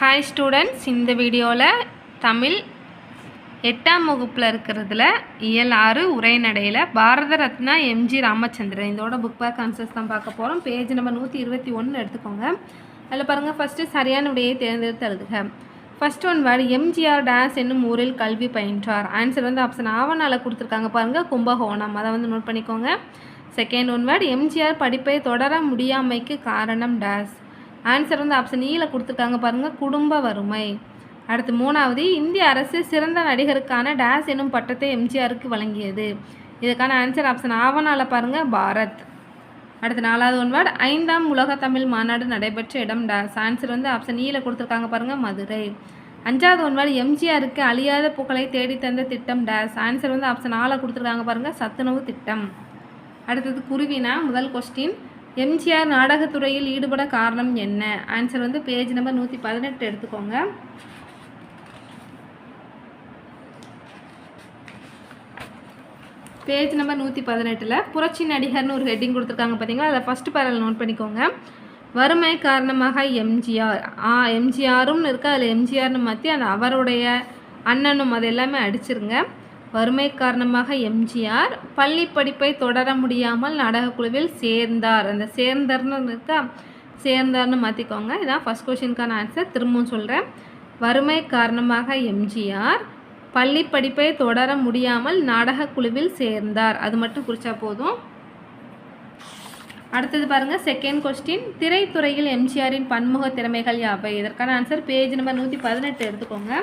Hi students இந்த வீடியோவில் தமிழ் எட்டாம் வகுப்பில் இருக்கிறதுல இயல் ஆறு உரைநடையில் பாரத ரத்னா எம்ஜி ராமச்சந்திரன். இதோட புக் பேக் ஆன்சர்ஸ் தான் பார்க்க போகிறோம் பேஜ் நம்பர் நூற்றி இருபத்தி ஒன்று எடுத்துக்கோங்க. அதில் பாருங்கள் ஃபஸ்ட்டு சரியான விடையை தேர்ந்தெடுத்து எழுதுக. First one word MGR dash என்னும் ஊரில் கல்வி பயின்றார். ஆன்சர் வந்து ஆப்ஷன் ஆவணால கொடுத்துருக்காங்க பாருங்கள் கும்பகோணம். அதை வந்து நோட் பண்ணிக்கோங்க. செகண்ட் ஒன் வேர்டு எம்ஜிஆர் படிப்பை தொடர முடியாமைக்கு காரணம் டேஸ் ஆன்சர் வந்து ஆப்ஷன் ஈல e கொடுத்துருக்காங்க பாருங்கள் குடும்ப வறுமை. அடுத்து மூணாவது இந்திய அரசு சிறந்த நடிகருக்கான டேஸ் என்னும் பட்டத்தை எம்ஜிஆருக்கு வழங்கியது. இதுக்கான ஆன்சர் ஆப்ஷன் ஆவணால பாருங்கள் பாரத். அடுத்து நாலாவது ஒன் வேர்டு ஐந்தாம் உலக தமிழ் மாநாடு நடைபெற்ற இடம் டேஸ் ஆன்சர் வந்து ஆப்ஷன் ஈல e கொடுத்துருக்காங்க பாருங்கள் மதுரை. அஞ்சாவது ஒன் வேர்டு எம்ஜிஆருக்கு அழியாத புகழை தேடித்தந்த தந்த திட்டம் டேஸ் ஆன்சர் வந்து ஆப்ஷன் ஆளை கொடுத்துருக்காங்க பாருங்கள் சத்துணவு திட்டம். அடுத்தது குருவினா முதல் கொஸ்டின் எம்ஜிஆர் நாடகத்துறையில் ஈடுபட காரணம் என்ன? ஆன்சர் வந்து பேஜ் நம்பர் நூற்றி பதினெட்டு எடுத்துக்கோங்க. பேஜ் நம்பர் நூற்றி பதினெட்டில் புரட்சி நடிகர்னு ஒரு ஹெட்டிங் கொடுத்துருக்காங்க பார்த்தீங்களா அதில் ஃபஸ்ட்டு பேரல் நோட் பண்ணிக்கோங்க. வறுமை காரணமாக எம்ஜிஆர். ஆ எம்ஜிஆரும்னு இருக்குது அதில் எம்ஜிஆர்னு மாற்றி அந்த அவருடைய அண்ணனும் அது எல்லாமே அடிச்சிருங்க. வறுமை காரணமாக எம்ஜிஆர் பள்ளி படிப்பை தொடர முடியாமல் நாடகக்குழுவில் சேர்ந்தார். அந்த சேர்ந்தார்னு இருக்கா? சேர்ந்தார்னு மாற்றிக்கோங்க இதான் ஃபஸ்ட் கொஷினுக்கான ஆன்சர் திரும்பவும் சொல்கிறேன் வறுமை காரணமாக எம்ஜிஆர் பள்ளி படிப்பை தொடர முடியாமல் நாடகக்குழுவில் சேர்ந்தார். அது மட்டும் குறித்தா போதும். அடுத்தது பாருங்க. செகண்ட் கொஸ்டின் திரைத்துறையில் எம்ஜிஆரின் பன்முக திறமைகள் யாவை? இதற்கான ஆன்சர் பேஜ் நம்பர் நூற்றி பதினெட்டு எடுத்துக்கோங்க.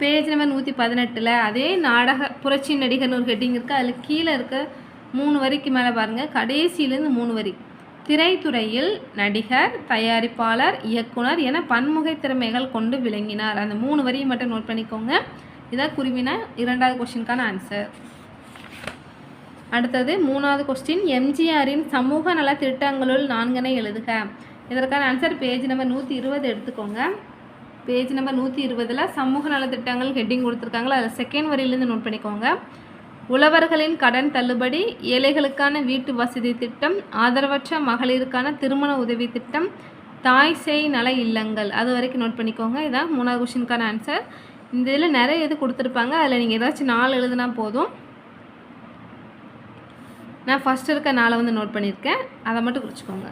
பேஜ் நம்பர் நூற்றி பதினெட்டில் அதே நாடக புரட்சி நடிகர்னு ஒரு ஹெட்டிங் இருக்குது அதில் கீழே இருக்க மூணு வரிக்கு மேலே பாருங்கள் கடைசியிலேருந்து மூணு வரி. திரைத்துறையில் நடிகர் தயாரிப்பாளர் இயக்குனர் என பன்முகை திறமைகள் கொண்டு விளங்கினார். அந்த மூணு வரியை மட்டும் நோட் பண்ணிக்கோங்க. இதான் குருவினா இரண்டாவது கொஸ்டினுக்கான ஆன்சர் அடுத்தது மூணாவது கொஸ்டின் எம்ஜிஆரின் சமூக நல திட்டங்களுள் நான்கனை எழுதுக. இதற்கான ஆன்சர் பேஜ் நம்பர் நூற்றி இருபது எடுத்துக்கோங்க. பேஜ் நம்பர் நூற்றி இருபதில் சமூக நலத்திட்டங்கள் ஹெட்டிங் கொடுத்துருக்காங்களா? அதில் செகண்ட் வரியிலேருந்து நோட் பண்ணிக்கோங்க. உழவர்களின் கடன் தள்ளுபடி ஏழைகளுக்கான வீட்டு வசதி திட்டம் ஆதரவற்ற மகளிருக்கான திருமண உதவி திட்டம் தாய் சேய் நல இல்லங்கள். அது வரைக்கும் நோட் பண்ணிக்கோங்க. இதான் மூணாவது கொஷினுக்கான ஆன்சர் இந்த இதில் நிறைய இது கொடுத்துருப்பாங்க. அதில் நீங்கள் ஏதாச்சும் நாலு எழுதுனா போதும். நான் ஃபஸ்ட்டு இருக்க நாளை வந்து நோட் பண்ணியிருக்கேன். அதை மட்டும் குறிச்சிக்கோங்க.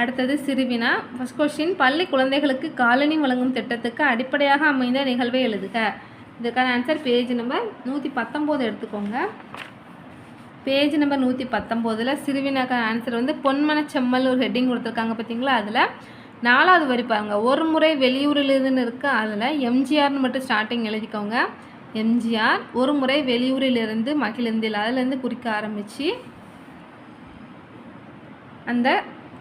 அடுத்தது சிறுவினா. ஃபஸ்ட் கொஸ்டின் பள்ளி குழந்தைகளுக்கு காலனி வழங்கும் திட்டத்துக்கு அடிப்படையாக அமைந்த நிகழ்வை எழுதுக. இதுக்கான ஆன்சர் பேஜ் நம்பர் நூற்றி பத்தொம்போது எடுத்துக்கோங்க. பேஜ் நம்பர் நூற்றி பத்தொம்போதில் சிறுவினாக்கான ஆன்சர் வந்து பொன்மன செம்மல் ஒரு ஹெட்டிங் கொடுத்துருக்காங்க பார்த்தீங்களா அதில் நாலாவது வரி பாருங்கள் ஒரு முறை வெளியூரிலிருந்து இருக்குது அதில் எம்ஜிஆர்னு மட்டும் ஸ்டார்டிங் எழுதிக்கோங்க. எம்ஜிஆர் ஒரு முறை வெளியூரிலிருந்து மகிழ்ந்தில் அதுலேருந்து குறிக்க ஆரம்பித்து அந்த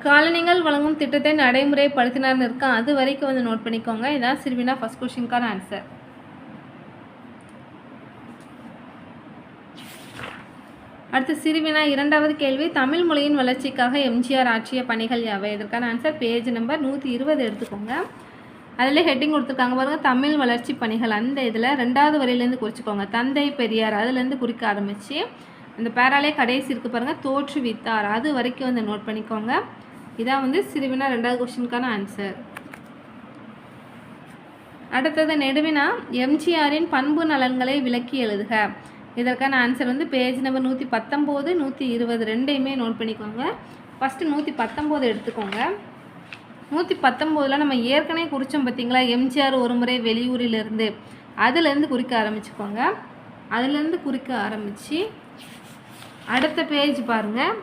காலனிகள் வழங்கும் திட்டத்தை நடைமுறைப்படுத்தினார்னு இருக்கா? அது வரைக்கும் வந்து நோட் பண்ணிக்கோங்க. இதான் சிறுவினா ஃபஸ்ட் கொஷினுக்கான ஆன்சர் அடுத்து சிறுவினா இரண்டாவது கேள்வி. தமிழ் மொழியின் வளர்ச்சிக்காக எம்ஜிஆர் ஆற்றிய பணிகள் யாவை? இதற்கான ஆன்சர் பேஜ் நம்பர் நூற்றி இருபது எடுத்துக்கோங்க. அதில் ஹெட்டிங் கொடுத்துருக்காங்க. பாருங்கள் தமிழ் வளர்ச்சி பணிகள் அந்த இதில் ரெண்டாவது வரையிலேருந்து குறிச்சிக்கோங்க. தந்தை பெரியார் அதுலேருந்து குறிக்க ஆரம்பித்து அந்த பேராலே கடைசி இருக்குது பாருங்கள் தோற்றுவித்தார். அது வரைக்கும் வந்து நோட் பண்ணிக்கோங்க. இதான் வந்து சிறுவினா ரெண்டாவது கொஸ்டினுக்கான ஆன்சர் அடுத்தது நெடுவினா எம்ஜிஆரின் பண்பு நலன்களை விளக்கி எழுதுக. இதற்கான ஆன்சர் வந்து பேஜ் நம்பர் நூற்றி பத்தொம்போது நூற்றி இருபது ரெண்டையுமே நோட் பண்ணிக்கோங்க. ஃபஸ்ட்டு நூற்றி பத்தொம்போது எடுத்துக்கோங்க. நூற்றி பத்தொம்போதில் நம்ம ஏற்கனவே குறித்தோம் பார்த்தீங்களா எம்ஜிஆர் ஒரு முறை வெளியூரிலிருந்து. அதுலேருந்து குறிக்க ஆரம்பிச்சுக்கோங்க. அதுலேருந்து குறிக்க ஆரம்பித்து அடுத்த பேஜ் பாருங்கள்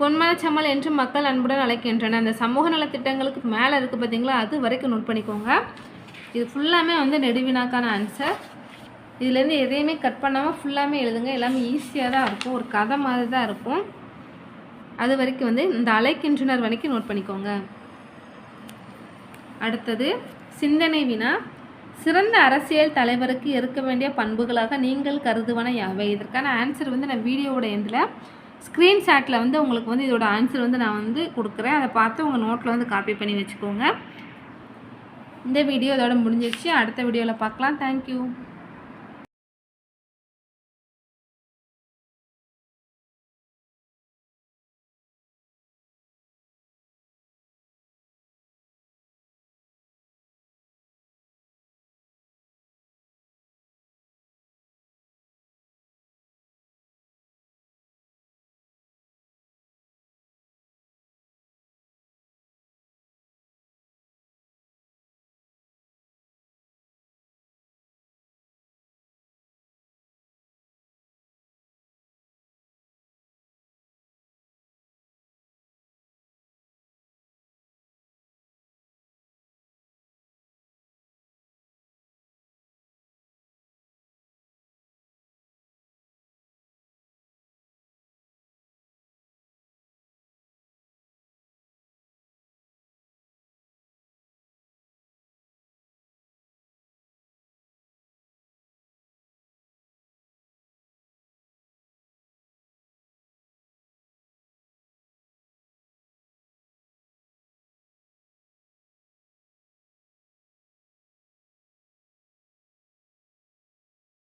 பொன்மனச்சம்மல் என்று மக்கள் அன்புடன் அழைக்கின்றன அந்த சமூக நலத்திட்டங்களுக்கு மேலே இருக்குது பார்த்தீங்களா அது வரைக்கும் நோட் பண்ணிக்கோங்க. இது ஃபுல்லாமே வந்து நெடுவினாக்கான ஆன்சர் இதுலேருந்து எதையுமே கட் பண்ணாமல் ஃபுல்லாமே எழுதுங்க. எல்லாமே ஈஸியாக தான் இருக்கும். ஒரு கதை மாதிரி தான் இருக்கும். அது வரைக்கும் வந்து இந்த அலைக்கின்றனர் வரைக்கும் நோட் பண்ணிக்கோங்க. அடுத்தது சிந்தனை வினா சிறந்த அரசியல் தலைவருக்கு இருக்க வேண்டிய பண்புகளாக நீங்கள் கருதுவன யாவை? இதற்கான ஆன்சர் வந்து நான் வீடியோவோட எண்டில் ஸ்க்ரீன்ஷாட்டில் வந்து உங்களுக்கு வந்து இதோட ஆன்சர் வந்து நான் வந்து கொடுக்குறேன். அதை பார்த்து உங்கள் நோட்டில் வந்து காப்பி பண்ணி வச்சுக்கோங்க. இந்த வீடியோ இதோட முடிஞ்சிருச்சு. அடுத்த வீடியோவில் பார்க்கலாம். தேங்க்யூ